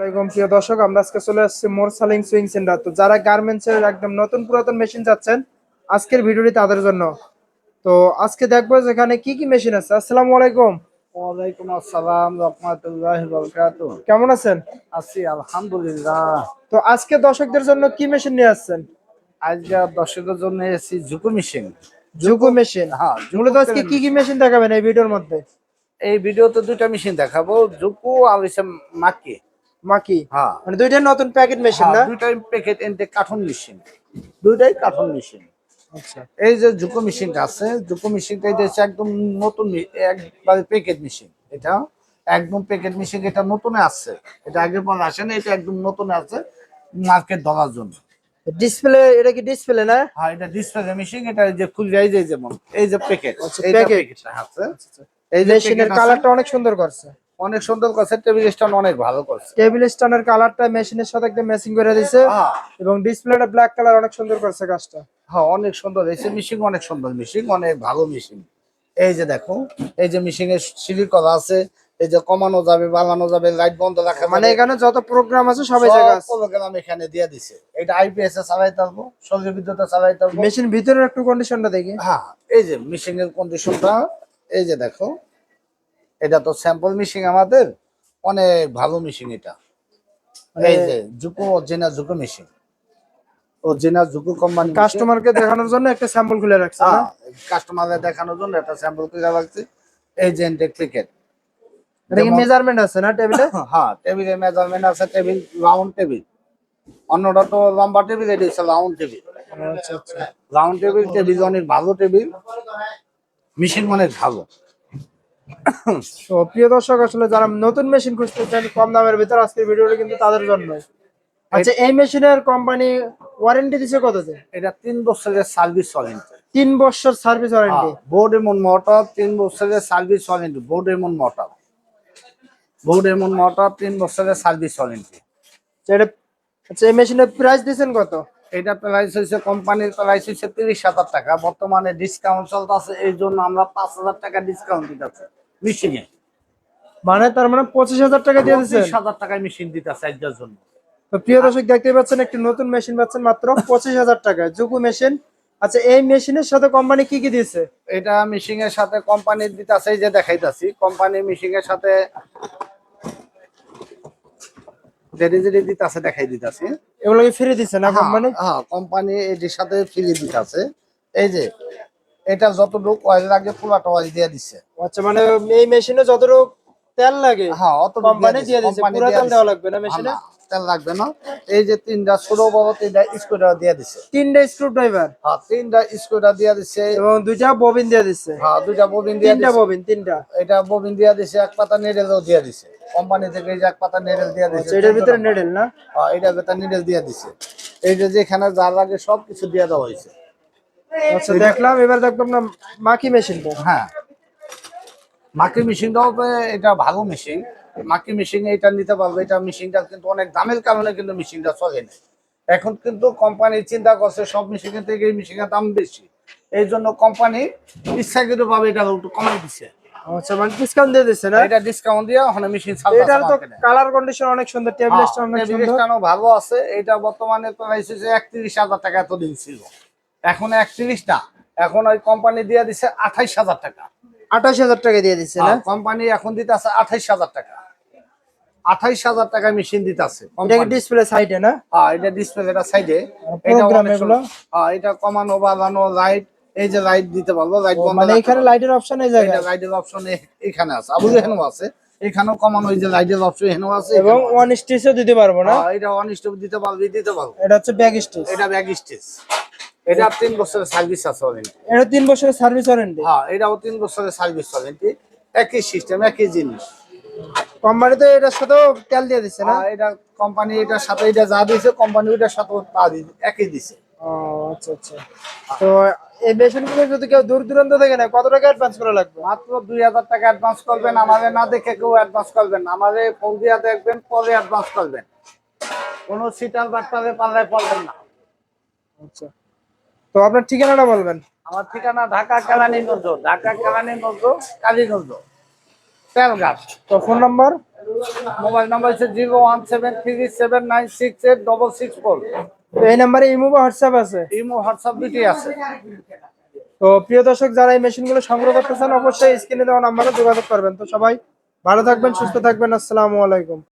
আসসালামাইকুম প্রিয় দর্শক আমরা আজকে চলে আসছি মোরসালিং সুইং সেন্টার। তো যারা গার্মেন্টস এর একদম নতুন পুরাতন মেশিন চাচ্ছেন আজকের ভিডিওটি তাদের জন্য। তো আজকে দেখব যেখানে কি কি মেশিন আছে। আসসালামু আলাইকুম। ওয়ালাইকুম আসসালাম রহমতুল্লাহ বরকাত কেমন আছেন? আছি আলহামদুলিল্লাহ। তো আজকে দর্শকদের জন্য কি মেশিন নিয়ে আসছেন? আজকে দর্শকের জন্য এসেছি ঝুঁকু মেশিন জুকু মেশিন হ্যাঁ মূলত আজকে কি কি মেশিন দেখাবেন এই ভিডিওর মধ্যে? এই ভিডিওতে দুইটা মেশিন দেখাবো। ঝুঁকু আর মাকি। মাকি? হ্যাঁ। মানে দুইটাই নতুন প্যাকেট মেশিন না? হ্যাঁ, দুইটাই প্যাকেট এনতে কার্টুন মেশিন। দুইটাই কার্টুন মেশিন। আচ্ছা। এই যে ঝুঁকু মেশিনটা আছে ঝুঁকু মেশিনটা এটা হচ্ছে একদম নতুন একবারে প্যাকেট মেশিন। এটা একদম প্যাকেট মেশিন এটা নতুনে আসছে এটা আগের পর আসে না এটা একদম নতুনে আছে মার্কেট ধরার জন্য। ডিসপ্লে এটা কি ডিসপ্লে না? হ্যাঁ এটা ডিসপ্লে মেশিন এটা যে খুলে এই যে যেমন এই যে প্যাকেট আচ্ছা, এই packet। প্যাকেটটা আছে। এই যে মেশিনের কালারটা অনেক সুন্দর করছে। অনেক সুন্দর করছে টেবিল স্ট্যান্ড অনেক ভালো করছে। টেবিল স্ট্যান্ডের কালারটা মেশিনের সাথে একদম ম্যাচিং করে দিছে হ্যাঁ। এবং ডিসপ্লেটা ব্ল্যাক কালার অনেক সুন্দর করছে কাজটা। হ্যাঁ অনেক সুন্দর। এই মেশিন অনেক সুন্দর মেশিন অনেক ভালো মেশিন এই যে দেখো এই যে মেশিনের সিঁড়ি করা আছে এই যে কমানো যাবে বাড়ানো যাবে লাইট বন্ধ রাখা মানে এখানে যত প্রোগ্রাম আছে সবাই জায়গা আছে। প্রোগ্রাম এখানে দিয়ে দিছে। এটা আইপিএস এ চালাইতে পারব সৌর বিদ্যুতে চালাইতে পারব মেশিন ভিতরের একটু কন্ডিশনটা দেখি। হ্যাঁ এই যে মেশিনের কন্ডিশনটা এই যে দেখো। এটা তো স্যাম্পল মেশিন আমাদের অনেক ভালো মেশিন এটা। মানে এই যে জুকো অরিজিনাল জুকো মেশিন অরিজিনাল জুকো কোম্পানি কাস্টমারকে দেখানোর জন্য একটা স্যাম্পল খুলে রাখছে না? কাস্টমারদের দেখানোর জন্য একটা স্যাম্পল করে রাখছি। এই যে ক্রিকেট এটা কি মেজারমেন্ট আছে না টেবিলে হ্যাঁ টেবিলের মেজারমেন্ট আছে টেবিল রাউন্ড টেবিল অন্যটা তো লম্বা টেবিল এটা হচ্ছে রাউন্ড টেবিল আচ্ছা আচ্ছা। রাউন্ড টেবিল টেবিল অনেক ভালো টেবিল মেশিন অনেক ভালো। তো প্রিয় দর্শক আসলে যারা নতুন মেশিন খুঁজতে চান কম দামের ভিতর আজকের ভিডিওটা কিন্তু তাদের জন্য আচ্ছা এই মেশিনের কোম্পানি ওয়ারেন্টি দিছে কতদিন এটা তিন বছরের সার্ভিস ওয়ারেন্টি তিন বছর সার্ভিস ওয়ারেন্টি বোর্ড এমন মোটর তিন বছরের সার্ভিস ওয়ারেন্টি বোর্ড এমন মোটর বোর্ড এমন মোটর তিন বছরের সার্ভিস ওয়ারেন্টি এটা আচ্ছা এই মেশিনের প্রাইস দিছেন কত? এটা প্রাইস হয়েছে কোম্পানির প্রাইস হয়েছে তিরিশ হাজার টাকা। বর্তমানে ডিসকাউন্ট চলতেছে এই জন্য আমরা পাঁচ হাজার টাকা ডিসকাউন্ট দিতেছি। মেশিনে। মানে তার মানে পঁচিশ হাজার টাকা দিয়ে পঁচিশ হাজার টাকায় মেশিন দিতেছে একটার জন্য। তো প্রিয় দর্শক দেখতে পাচ্ছেন একটি নতুন মেশিন পাচ্ছেন মাত্র পঁচিশ হাজার টাকায় জুকু মেশিন। আচ্ছা এই মেশিনের সাথে কোম্পানি কি কি দিয়েছে? এটা মেশিন এর সাথে কোম্পানির দিতেছে এই যে দেখাইতাছি। কোম্পানি মেশিন এর সাথে যেটি যেটি দিতেছে দেখাই দিতেছি। এগুলো কি ফ্রি দিচ্ছে না কোম্পানি হ্যাঁ কোম্পানি এটির সাথে ফ্রি দিতেছে। এই যে এটা যতটুকু অয়েল লাগে পুরাটা অয়েল দিয়ে দিছে। আচ্ছা মানে এই মেশিনে যতটুকু তেল লাগে হ্যাঁ অত কোম্পানি দিয়ে দিচ্ছে পুরো তেল দেওয়া লাগবে না মেশিনে তেল লাগবে না। এই যে তিনটা ছোট বড় তিনটা স্কুটার দিয়ে দিচ্ছে তিনটা স্ক্রু ড্রাইভার হ্যাঁ তিনটা স্কুটার দিয়ে দিছে। এবং দুইটা ববিন দিয়ে দিছে? হ্যাঁ দুইটা ববিন দিয়ে তিনটা ববিন তিনটা? এটা ববিন দিয়ে দিছে এক পাতা নেডেলও দিয়ে দিছে। কোম্পানি থেকে এক পাতা নেডেল দিয়ে দিছে আচ্ছা এটার ভিতরে নেডেল না? হ্যাঁ এটার ভেতর নিডেল দিয়ে দিছে। এই যে যেখানে যা লাগে সব কিছু দিয়ে দেওয়া হয়েছে। আচ্ছা দেখলাম এবার দেখলাম না মাকি মেশিনটা হ্যাঁ। মাকি মেশিনটাও এটা ভালো মেশিন মাকি মেশিন এটা নিতে পারবে এটা মেশিনটা কিন্তু অনেক দামের কারণে কিন্তু মেশিনটা চলে না। এখন কিন্তু কোম্পানি চিন্তা করছে সব মেশিনের থেকে এই মেশিনের দাম বেশি। এই জন্য কোম্পানি ইচ্ছাকৃত ভাবে এটা একটু কমাই দিছে। আচ্ছা মানে ডিসকাউন্ট দিয়ে দিচ্ছে না? এটা ডিসকাউন্ট দিয়ে ওখানে মেশিন তো কালার কন্ডিশন অনেক সুন্দর অনেক সুন্দর। ভালো আছে এটা বর্তমানে প্রাইস হচ্ছে টাকা এতদিন ছিল। এখন একত্রিশ না এখন ওই কোম্পানি দিয়ে দিছে আঠাইশ হাজার টাকা। আঠাশ হাজার টাকা দিয়ে দিচ্ছে না? কোম্পানি এখন দিতে আছে আঠাইশ হাজার টাকা। আঠাইশ হাজার টাকা মেশিন দিতে আছে ডিসপ্লে সাইডে না? হ্যাঁ এটা ডিসপ্লে এটা সাইডে হ্যাঁ এটা কমানো বাড়ানো লাইট এই যে লাইট দিতে পারব লাইট বন্ধ মানে এখানে লাইটের অপশন এই জায়গায়? লাইটের অপশন এখানে আছে। আবু এখানেও আছে। এখানেও কমানো এই যে লাইটের অপশন এখানেও আছে। এবং। ওয়ান স্টিচও দিতে পারব না? হ্যাঁ, এটা অন স্টপ দিতে পারবি দিতে পারব। এটা হচ্ছে ব্যাগ স্টিচ এটা ব্যাগ স্টেজ এটা তিন বছরের সার্ভিস আছে ওয়ারেন্টি এটা তিন বছরের সার্ভিস ওয়ারেন্টি হ্যাঁ এটাও তিন বছরের সার্ভিস ওয়ারেন্টি একই সিস্টেম একই জিনিস। কোম্পানিতে এটার সাথেও তেল দিয়ে দিচ্ছে না? হ্যাঁ, এটা কোম্পানি এটার সাথে এটা যা দিয়েছে কোম্পানি ওইটার সাথে তা দিয়েছে একই দিছে। ও আচ্ছা আচ্ছা। তো এই মেশিনগুলো যদি কেউ দূর দূরান্ত থেকে নেয় কত টাকা অ্যাডভান্স করা লাগবে? মাত্র দুই হাজার টাকা অ্যাডভান্স করবেন আমাদের না দেখে কেউ অ্যাডভান্স করবেন আমাদের ফোন দিয়ে দেখবেন পরে অ্যাডভান্স করবেন। কোনো সিটার বাট্টারে পাল্লায় পড়বেন না। আচ্ছা। তো আপনার ঠিকানাটা বলবেন। আমার ঠিকানা ঢাকা কেরানি নজর ঢাকা কেরানি নজর কালী নজর তো ফোন নাম্বার? মোবাইল নাম্বার হচ্ছে zero one seven three seven nine six eight double six four. এই নাম্বারে ইমো বা হোয়াটসঅ্যাপ আছে? ইমো হোয়াটসঅ্যাপ দুটি আছে। তো প্রিয় দর্শক যারা এই মেশিনগুলো সংগ্রহ করতে চান অবশ্যই স্ক্রিনে দেওয়া নাম্বারে যোগাযোগ করবেন। তো সবাই ভালো থাকবেন সুস্থ থাকবেন। আসসালামু আলাইকুম।